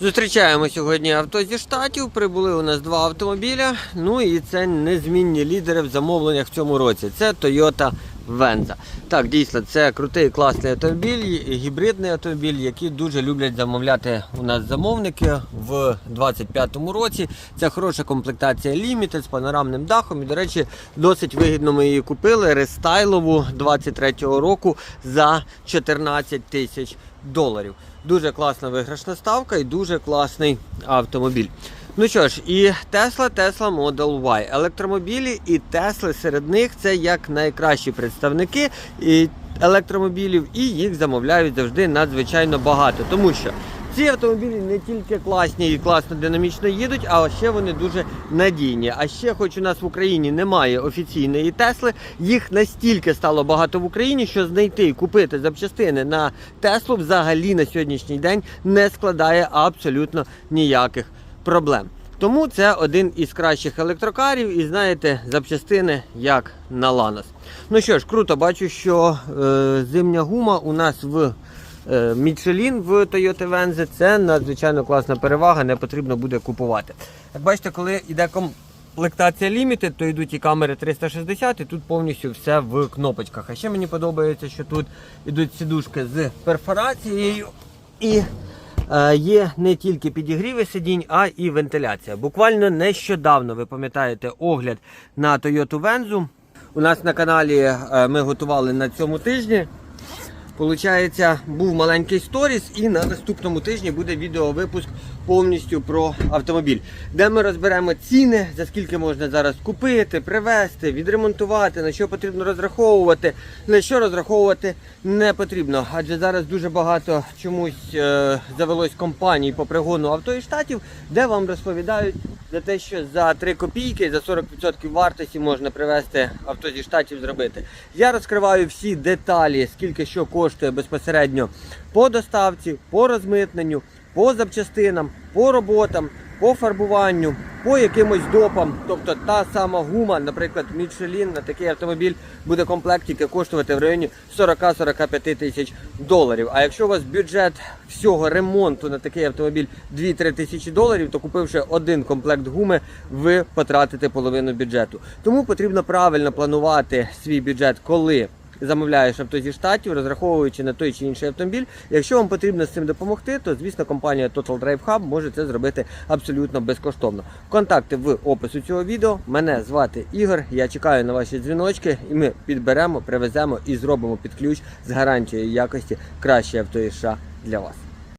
Зустрічаємо сьогодні авто зі штатів. Прибули у нас два автомобіля. Ну і це незмінні лідери в замовленнях в цьому році. Це Toyota Venza. Так, дійсно, це крутий класний автомобіль, гібридний автомобіль, який дуже люблять замовляти у нас замовники в 2025 році. Це хороша комплектація Limited з панорамним дахом. І, до речі, досить вигідно ми її купили рестайлову 23-го року за 14 тисяч доларів. Дуже класна виграшна ставка і дуже класний автомобіль. Ну що ж, і Tesla, Tesla Model Y. Електромобілі і Тесли серед них це як найкращі представники електромобілів, і їх замовляють завжди надзвичайно багато. Тому що ці автомобілі не тільки класні і класно динамічно їдуть, а ще вони дуже надійні. А ще, хоч у нас в Україні немає офіційної Тесли, їх настільки стало багато в Україні, що знайти і купити запчастини на Теслу взагалі на сьогоднішній день не складає абсолютно ніяких проблем. Тому це один із кращих електрокарів, і знаєте, запчастини як на Ланос. Ну що ж, круто, бачу, що е, зимня гума у нас в е, Michelin в Toyota Venze це надзвичайно класна перевага, не потрібно буде купувати. Як бачите, коли йде комплектація Limited, то йдуть і камери 360, і тут повністю все в кнопочках. А ще мені подобається, що тут йдуть сідушки з перфорацією і е, є не тільки підігріви сидінь, а і вентиляція. Буквально нещодавно, ви пам'ятаєте, огляд на Toyota Venzu. У нас на каналі е, ми готували на цьому тижні. Получається, був маленький сторіс, і на наступному тижні буде відеовипуск повністю про автомобіль, де ми розберемо ціни, за скільки можна зараз купити, привезти, відремонтувати, на що потрібно розраховувати, на що розраховувати не потрібно. Адже зараз дуже багато чомусь е, завелось компаній по пригону авто із штатів, де вам розповідають за те, що за 3 копійки, за 40% вартості можна привезти авто зі штатів зробити. Я розкриваю всі деталі, скільки що коштує безпосередньо по доставці, по розмитненню, по запчастинам, по роботам, по фарбуванню, по якимось допам. Тобто та сама гума, наприклад, Michelin на такий автомобіль буде комплект тільки коштувати в районі 40-45 тисяч доларів. А якщо у вас бюджет всього ремонту на такий автомобіль 2-3 тисячі доларів, то купивши один комплект гуми, ви потратите половину бюджету. Тому потрібно правильно планувати свій бюджет, коли замовляєш авто зі штатів, розраховуючи на той чи інший автомобіль. Якщо вам потрібно з цим допомогти, то звісно компанія Total Drive Hub може це зробити абсолютно безкоштовно. Контакти в опису цього відео. Мене звати Ігор. Я чекаю на ваші дзвіночки, і ми підберемо, привеземо і зробимо під ключ з гарантією якості краще авто США для вас.